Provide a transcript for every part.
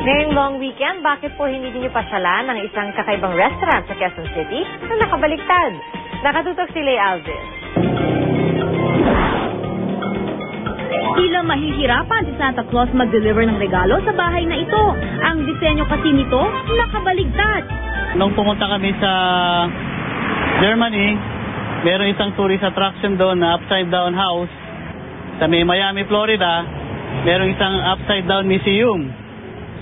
Ngayong long weekend, bakit po hindi niyo pasyalan ang isang kakaibang restaurant sa Quezon City na nakabaliktad? Nakatutok si Lay Alves. Tila mahihirapan si Santa Claus mag-deliver ng regalo sa bahay na ito. Ang disenyo kasi nito, nakabaligtad. Nung pumunta kami sa Germany, meron isang tourist attraction doon na upside down house. Sa may Miami, Florida, meron isang upside down museum.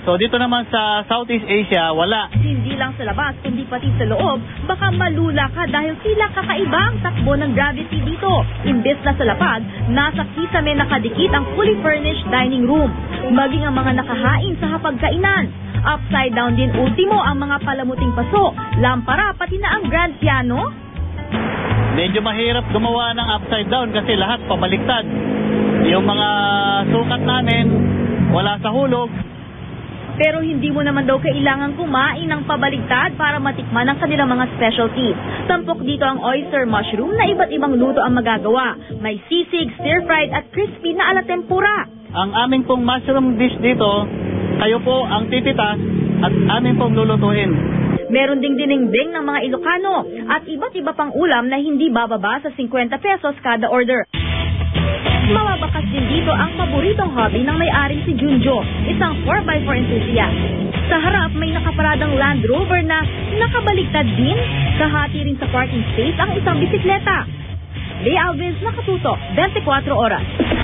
So dito naman sa Southeast Asia, wala. Hindi lang sa labas, kundi pati sa loob, baka malula ka dahil tila kakaiba ang takbo ng gravity dito. Imbes na sa lapag, nasa kisame nakadikit ang fully furnished dining room. Maging ang mga nakahain sa hapagkainan. Upside down din ultimo ang mga palamuting paso, lampara pati na ang grand piano. Medyo mahirap gumawa ng upside down kasi lahat pabaliktad. Yung mga sukat namin, wala sa hulog. Pero hindi mo naman daw kailangan kumain ng pabaligtad para matikman ang kanilang mga specialties. Tampok dito ang oyster mushroom na iba't ibang luto ang magagawa. May sisig, stir-fried at crispy na ala tempura. Ang aming pong mushroom dish dito, kayo po ang tititas at aming pong lulutuin. Meron ding dinengdeng ng mga Ilocano at iba't iba pang ulam na hindi bababa sa 50 pesos kada order. Mababakas din dito ang paboritong hobby ng may-ari si Junjo, isang 4x4 enthusiast. Sa harap may nakaparadang Land Rover na nakabaliktad din, kahati rin sa parking space ang isang bisikleta. Day Alves nakatuto, 24 oras.